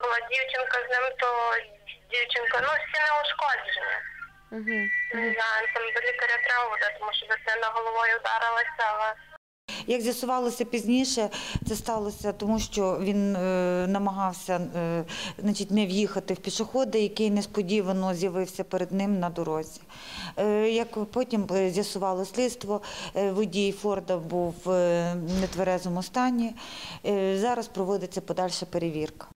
Була дівчинка з ним, то дівчинка, ну, всі не ушкоджені. Угу. Не знаю, там до лікаря треба буде, тому що дитина головою вдарилася, але Як з'ясувалося пізніше, це сталося тому, що він е, намагався е, значить, не в'їхати в пішохода, який несподівано з'явився перед ним на дорозі. Е, як потім з'ясувало слідство, водій Форда був в нетверезому стані. Зараз проводиться подальша перевірка.